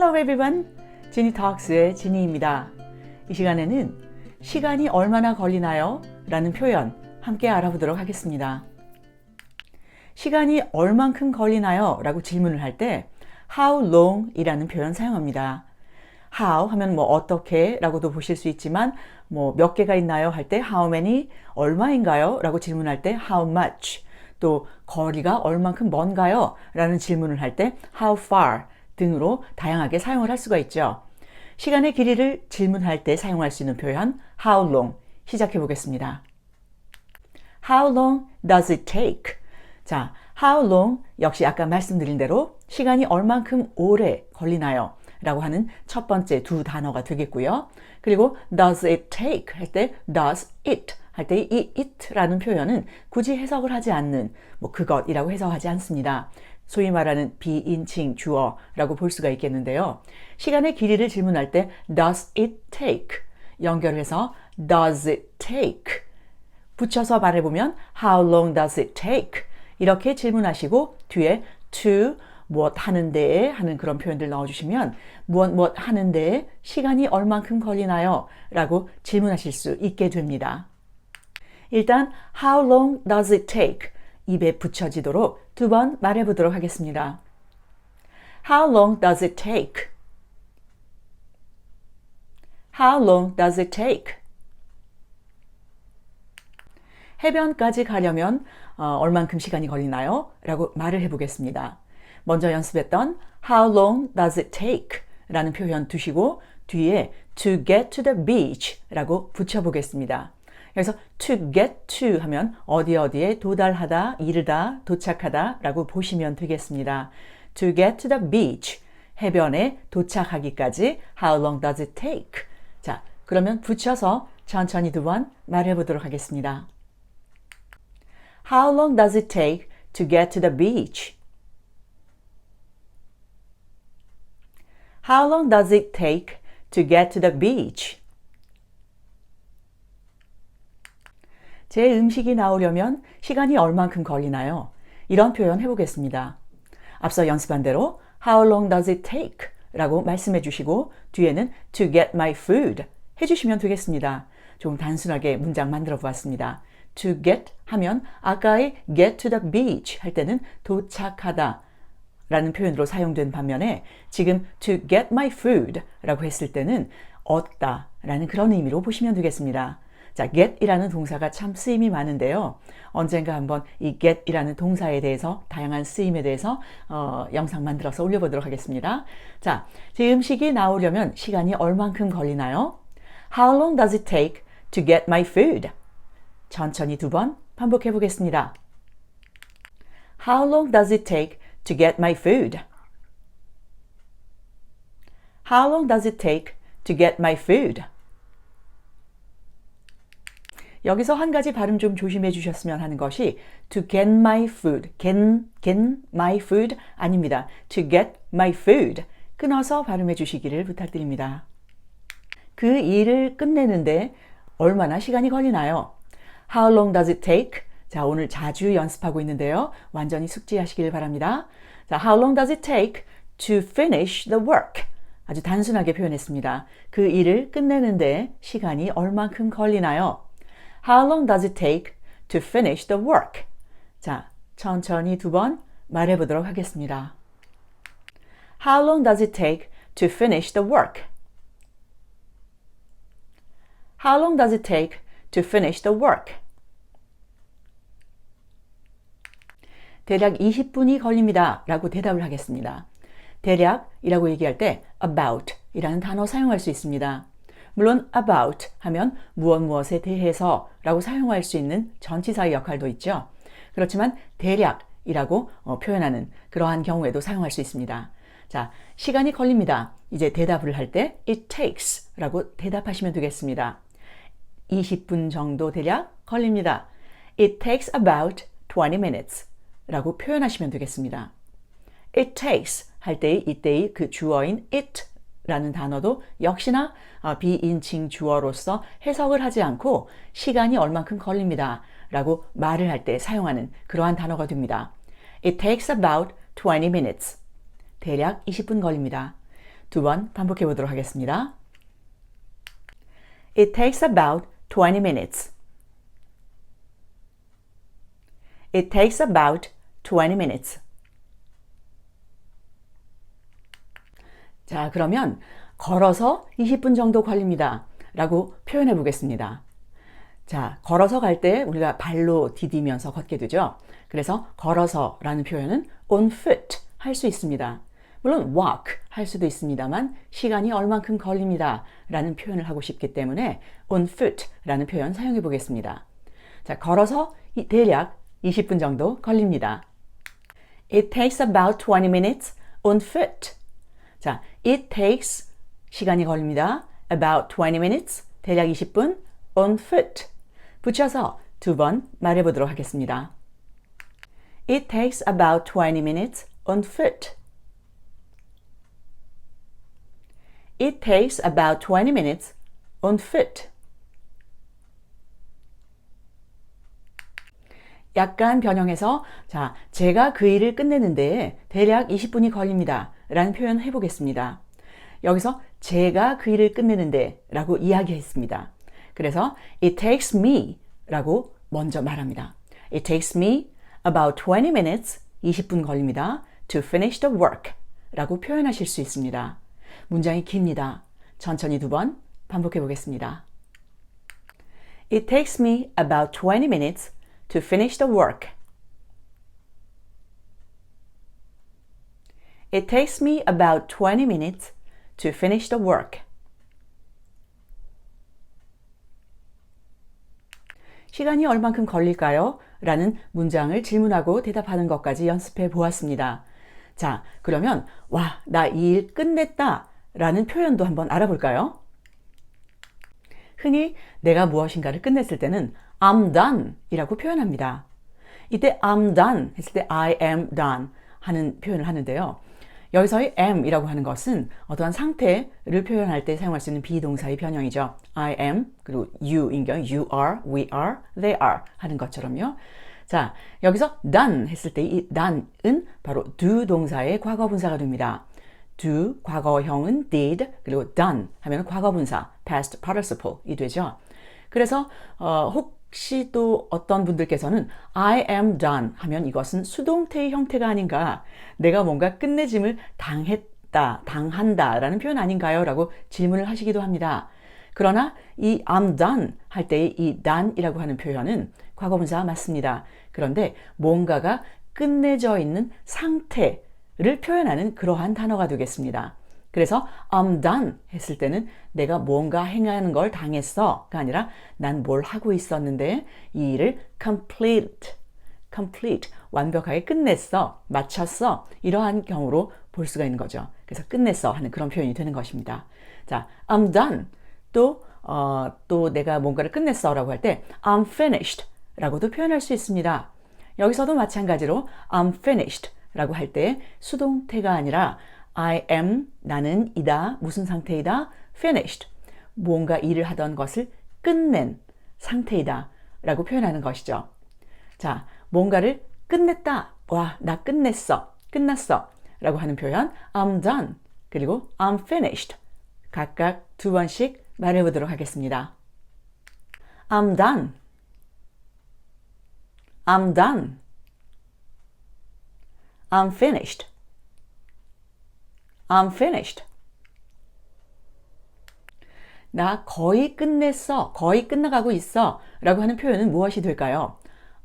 Hello everyone. 지니 톡스의 지니입니다. 이 시간에는 시간이 얼마나 걸리나요? 라는 표현 함께 알아보도록 하겠습니다. 시간이 얼만큼 걸리나요? 라고 질문을 할 때 how long 이라는 표현 사용합니다. how 하면 뭐 어떻게 라고도 보실 수 있지만 뭐 몇 개가 있나요? 할 때 how many 얼마인가요? 라고 질문할 때 how much 또 거리가 얼만큼 먼가요? 라는 질문을 할 때 how far 등으로 다양하게 사용을 할 수가 있죠. 시간의 길이를 질문할 때 사용할 수 있는 표현 how long 시작해 보겠습니다. How long does it take? 자, how long 역시 아까 말씀드린 대로 시간이 얼만큼 오래 걸리나요? 라고 하는 첫 번째 두 단어가 되겠고요. 그리고 does it take 할 때 does it 할 때 이 it라는 표현은 굳이 해석을 하지 않는 뭐 그것이라고 해석하지 않습니다. 소위 말하는 비인칭 주어라고 볼 수가 있겠는데요. 시간의 길이를 질문할 때 does it take 연결해서 does it take 붙여서 말해보면 how long does it take 이렇게 질문하시고 뒤에 to 무엇 하는데 하는 그런 표현들 넣어주시면 무엇 무엇 하는데 시간이 얼만큼 걸리나요? 라고 질문하실 수 있게 됩니다. 일단 how long does it take 입에 붙여지도록 두 번 말해 보도록 하겠습니다. How long does it take? How long does it take? 해변까지 가려면 어, 얼만큼 시간이 걸리나요? 라고 말을 해보겠습니다. 먼저 연습했던 How long does it take? 라는 표현 두시고 뒤에 to get to the beach 라고 붙여보겠습니다. 그래서 to get to 하면 어디 어디에 도달하다, 이르다, 도착하다 라고 보시면 되겠습니다. to get to the beach 해변에 도착하기까지 how long does it take? 자, 그러면 붙여서 천천히 두 번 말해 보도록 하겠습니다. How long does it take to get to the beach? How long does it take to get to the beach? 제 음식이 나오려면 시간이 얼만큼 걸리나요? 이런 표현 해보겠습니다. 앞서 연습한 대로 How long does it take? 라고 말씀해 주시고 뒤에는 to get my food 해주시면 되겠습니다. 좀 단순하게 문장 만들어 보았습니다. to get 하면 아까의 get to the beach 할 때는 도착하다 라는 표현으로 사용된 반면에 지금 to get my food 라고 했을 때는 얻다 라는 그런 의미로 보시면 되겠습니다. 자, get이라는 동사가 참 쓰임이 많은데요. 언젠가 한번 이 get이라는 동사에 대해서 다양한 쓰임에 대해서 어, 영상 만들어서 올려보도록 하겠습니다. 자, 제 음식이 나오려면 시간이 얼만큼 걸리나요? How long does it take to get my food? 천천히 두 번 반복해 보겠습니다. How long does it take to get my food? How long does it take to get my food? 여기서 한 가지 발음 좀 조심해 주셨으면 하는 것이 to get my food, get, get my food 아닙니다. to get my food 끊어서 발음해 주시기를 부탁드립니다. 그 일을 끝내는데 얼마나 시간이 걸리나요? How long does it take? 자, 오늘 자주 연습하고 있는데요. 완전히 숙지하시길 바랍니다. 자, how long does it take to finish the work? 아주 단순하게 표현했습니다. 그 일을 끝내는데 시간이 얼만큼 걸리나요? How long does it take to finish the work? 자, 천천히 두 번 말해 보도록 하겠습니다. How long does it take to finish the work? How long does it take to finish the work? 대략 20분이 걸립니다. 라고 대답을 하겠습니다. 대략이라고 얘기할 때 about 이라는 단어 사용할 수 있습니다. 물론 about 하면 무엇 무엇에 대해서 라고 사용할 수 있는 전치사의 역할도 있죠. 그렇지만 대략이라고 어, 표현하는 그러한 경우에도 사용할 수 있습니다. 자, 시간이 걸립니다. 이제 대답을 할 때 it takes 라고 대답하시면 되겠습니다. 20분 정도 대략 걸립니다. It takes about 20 minutes 라고 표현하시면 되겠습니다. It takes 할 때의 이때의 그 주어인 it 라는 단어도 역시나 어, 비인칭 주어로서 해석을 하지 않고 시간이 얼만큼 걸립니다. 라고 말을 할 때 사용하는 그러한 단어가 됩니다. It takes about 20 minutes. 대략 20분 걸립니다. 두 번 반복해 보도록 하겠습니다. It takes about 20 minutes. It takes about 20 minutes. 자, 그러면 걸어서 20분 정도 걸립니다. 라고 표현해 보겠습니다. 자, 걸어서 갈 때 우리가 발로 디디면서 걷게 되죠. 그래서 걸어서 라는 표현은 on foot 할 수 있습니다. 물론 walk 할 수도 있습니다만 시간이 얼만큼 걸립니다. 라는 표현을 하고 싶기 때문에 on foot 라는 표현 사용해 보겠습니다. 자, 걸어서 대략 20분 정도 걸립니다. It takes about 20 minutes on foot. 자, it takes 시간이 걸립니다. about 20 minutes 대략 20분 on foot 붙여서 두 번 말해 보도록 하겠습니다. It takes about 20 minutes on foot. It takes about 20 minutes on foot. 약간 변형해서 자, 제가 그 일을 끝내는데 대략 20분이 걸립니다. 라는 표현 해보겠습니다. 여기서 제가 그 일을 끝내는데 라고 이야기했습니다. 그래서 it takes me 라고 먼저 말합니다. It takes me about 20 minutes, 20분 걸립니다. to finish the work 라고 표현하실 수 있습니다. 문장이 깁니다. 천천히 두 번 반복해 보겠습니다. It takes me about 20 minutes to finish the work. It takes me about 20 minutes to finish the work. 시간이 얼만큼 걸릴까요? 라는 문장을 질문하고 대답하는 것까지 연습해 보았습니다. 자, 그러면, 와, 나 이 일 끝냈다. 라는 표현도 한번 알아볼까요? 흔히 내가 무엇인가를 끝냈을 때는 I'm done 이라고 표현합니다. 이때 I'm done 했을 때 I am done 하는 표현을 하는데요. 여기서의 am이라고 하는 것은 어떠한 상태를 표현할 때 사용할 수 있는 비동사의 변형이죠. I am 그리고 you인 경우 you are, we are, they are 하는 것처럼요. 자, 여기서 done 했을 때 이 done은 바로 do 동사의 과거 분사가 됩니다. Do 과거형은 did 그리고 done 하면 과거분사 past participle이 되죠. 그래서 어, 혹시 또 어떤 분들께서는 I am done 하면 이것은 수동태의 형태가 아닌가 내가 뭔가 끝내짐을 당했다 당한다 라는 표현 아닌가요? 라고 질문을 하시기도 합니다. 그러나 이 I'm done 할 때의 이 done이라고 하는 표현은 과거분사 맞습니다. 그런데 뭔가가 끝내져 있는 상태 를 표현하는 그러한 단어가 되겠습니다. 그래서 I'm done 했을 때는 내가 뭔가 행하는 걸 당했어가 아니라 난 뭘 하고 있었는데 이 일을 complete, complete 완벽하게 끝냈어, 마쳤어 이러한 경우로 볼 수가 있는 거죠. 그래서 끝냈어 하는 그런 표현이 되는 것입니다. 자, I'm done 또 어, 또 내가 뭔가를 끝냈어 라고 할 때 I'm finished 라고도 표현할 수 있습니다. 여기서도 마찬가지로 I'm finished 라고 할 때 수동태가 아니라 I am 나는 이다 무슨 상태이다 finished 뭔가 일을 하던 것을 끝낸 상태이다 라고 표현하는 것이죠. 자, 뭔가를 끝냈다. 와, 나 끝냈어. 끝났어. 라고 하는 표현 I'm done 그리고 I'm finished 각각 두 번씩 말해 보도록 하겠습니다. I'm done. I'm done. I'm finished. I'm finished. 나 거의 끝냈어. 거의 끝나가고 있어. 라고 하는 표현은 무엇이 될까요?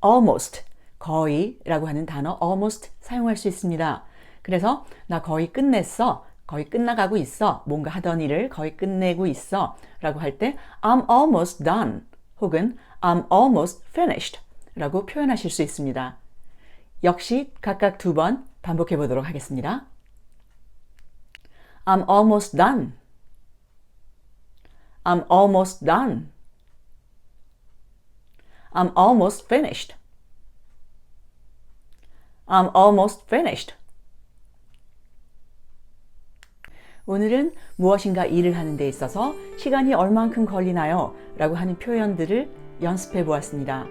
almost. 거의 라고 하는 단어 almost 사용할 수 있습니다. 그래서 나 거의 끝냈어. 거의 끝나가고 있어. 뭔가 하던 일을 거의 끝내고 있어. 라고 할 때 I'm almost done 혹은 I'm almost finished 라고 표현하실 수 있습니다. 역시 각각 두 번 반복해 보도록 하겠습니다. I'm almost done. I'm almost done. I'm almost finished. I'm almost finished. 오늘은 무엇인가 일을 하는 데 있어서 시간이 얼만큼 걸리나요? 라고 하는 표현들을 연습해 보았습니다.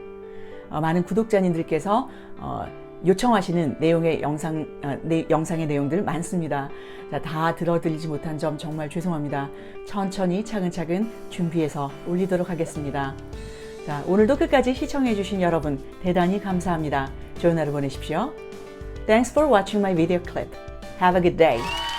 어, 많은 구독자님들께서 어, 요청하시는 내용의 영상, 아, 내, 영상의 내용들 많습니다. 자, 다 들어드리지 못한 점 정말 죄송합니다. 천천히 차근차근 준비해서 올리도록 하겠습니다. 자, 오늘도 끝까지 시청해주신 여러분 대단히 감사합니다. 좋은 하루 보내십시오. Thanks for watching my video clip. Have a good day.